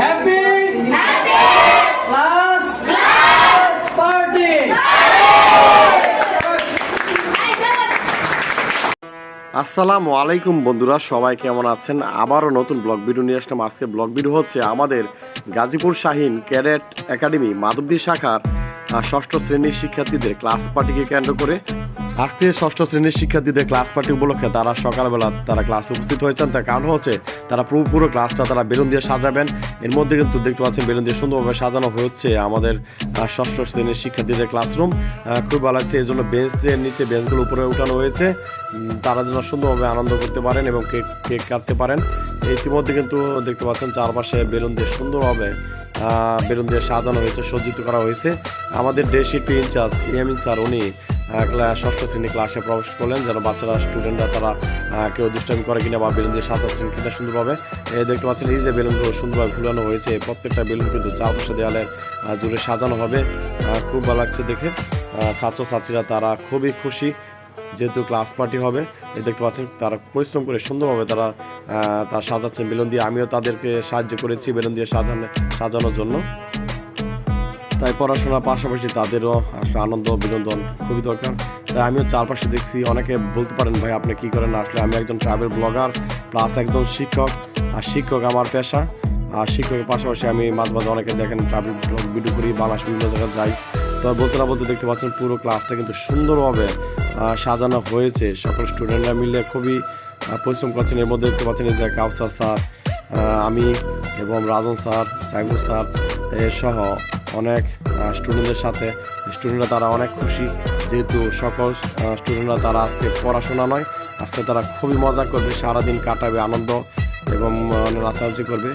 Happy class party আসসালামু আলাইকুম বন্ধুরা, সবাই কেমন আছেন? আবারও নতুন ব্লগ ভিডিও নিয়ে আসলাম। আজকে ব্লগ ভিডিও হচ্ছে আমাদের গাজীপুর শাহিন ক্যাডেট একাডেমি, মাধবদী শাখার ষষ্ঠ শ্রেণির শিক্ষার্থীদের ক্লাস পার্টিকে কেন্দ্র করে। আজকে ষষ্ঠ শ্রেণির শিক্ষার্থীদের ক্লাস পার্টি উপলক্ষে তারা সকালবেলা তারা ক্লাসে উপস্থিত হয়েছেন। তার কারণ হচ্ছে তারা পুরো পুরো ক্লাসটা তারা বেলুন দিয়ে সাজাবেন। এর মধ্যে কিন্তু দেখতে পাচ্ছেন বেলুন দিয়ে সুন্দরভাবে সাজানো হচ্ছে আমাদের ষষ্ঠ শ্রেণির শিক্ষার্থীদের ক্লাসরুম। খুব ভালো লাগছে এই জন্য বেঞ্চের নিচে বেঞ্চগুলো উপরে উঠানো হয়েছে। তারা যেন সুন্দরভাবে আনন্দ করতে পারেন এবং কেক কেক কাটতে পারেন। ইতিমধ্যে কিন্তু দেখতে পাচ্ছেন চারপাশে বেলুন দিয়ে সুন্দরভাবে বেলুন দিয়ে সাজানো হয়েছে, সজ্জিত করা হয়েছে। আমাদের ডে শিল্পী ইনচার্জ ইয়ামিন স্যার, উনি ষষ্ঠ শ্রেণি ক্লাসে প্রবেশ করলেন যেন বাচ্চারা স্টুডেন্টরা তারা কেউ দুষ্টামি করে কিনা বা বেলুন দিয়ে সাজাচ্ছেন কিনা সুন্দরভাবে। দেখতে পাচ্ছেন এই যে বেলুনগুলো সুন্দরভাবে ঝুলানো হয়েছে প্রত্যেকটা বেলুন কিন্তু চারপাশে দেওয়ালের আহ, জুড়ে সাজানো হবে। খুব ভালো লাগছে দেখে। ছাত্রছাত্রীরা তারা খুবই খুশি যেহেতু ক্লাস পার্টি হবে। দেখতে পাচ্ছেন তারা পরিশ্রম করে সুন্দরভাবে তারা তারা সাজাচ্ছেন বেলুন দিয়ে। আমিও তাদেরকে সাহায্য করেছি বেলুন দিয়ে সাজানো সাজানোর জন্য। তাই পড়াশোনার পাশাপাশি তাদেরও আসলে আনন্দ, বিনোদন খুবই দরকার। তাই আমিও চারপাশে দেখছি অনেকে বলতে পারেন, ভাই, আপনি কি করেন? আসলে আমি একজন ট্রাভেল ব্লগার, প্লাস একজন শিক্ষক, আর শিক্ষক আমার পেশা। আর শিক্ষকের পাশাপাশি আমি মাঝে মাঝে অনেকে দেখেন ট্রাভেল ব্লগ ভিডিও করি, বাংলাদেশ বিভিন্ন জায়গায় যাই। তো বলতে না বলতে দেখতে পাচ্ছেন পুরো ক্লাসটা কিন্তু সুন্দরভাবে সাজানো হয়েছে। সকল স্টুডেন্টরা মিলে খুবই পরিশ্রম করছেন। এর মধ্যে দেখতে পাচ্ছেন যে কাউসার স্যার আমি এবং রাজন স্যার সাইবুর স্যার সহ অনেক স্টুডেন্টদের সাথে। স্টুডেন্টরা তারা অনেক খুশি, যেহেতু সকল স্টুডেন্টরা তারা আজকে পড়াশোনা নয়, আজকে তারা খুবই মজা করবে, সারাদিন কাটাবে আনন্দ এবং নাচানাচি করবে।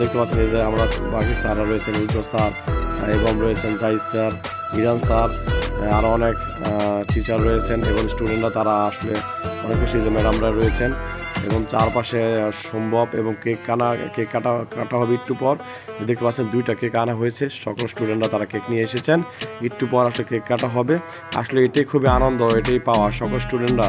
দেখতে পাচ্ছেন এই যে আমরা বাকি স্যাররা রয়েছেন, উজ্জ্বল স্যার এবং রয়েছেন জাহিদ স্যার, ইরান স্যার আরও অনেক টিচার রয়েছেন এবং স্টুডেন্টরা তারা আসলে অনেক বেশি যে ম্যাডামরা রয়েছেন এবং চারপাশে সম্ভব এবং কেক কানা কেক কাটা কাটা হবে একটু পর। দেখতে পাচ্ছেন দুইটা কেক আনা হয়েছে, সকল স্টুডেন্টরা তারা কেক নিয়ে এসেছেন। একটু পর আসলে কেক কাটা হবে। আসলে এটাই খুবই আনন্দ, এটাই পাওয়া সকল স্টুডেন্টরা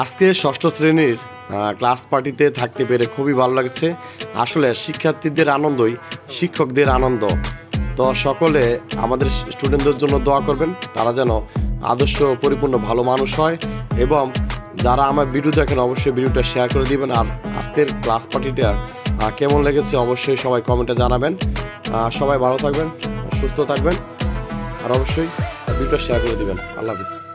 আজকে ষষ্ঠ শ্রেণির ক্লাস পার্টিতে থাকতে পেরে খুবই ভালো লাগছে। আসলে শিক্ষার্থীদের আনন্দই, শিক্ষকদের আনন্দ। তো সকলে আমাদের স্টুডেন্টদের জন্য দোয়া করবেন, তারা যেন আদর্শ পরিপূর্ণ ভালো মানুষ হয় এবং যারা আমার ভিডিও দেখেন অবশ্যই ভিডিওটা শেয়ার করে দিবেন। আর আজকের ক্লাস পার্টিটা কেমন লেগেছে অবশ্যই সবাই কমেন্টে জানাবেন। সবাই ভালো থাকবেন, সুস্থ থাকবেন, আর অবশ্যই ভিডিওটা শেয়ার করে দিবেন। আল্লাহ হাফিজ।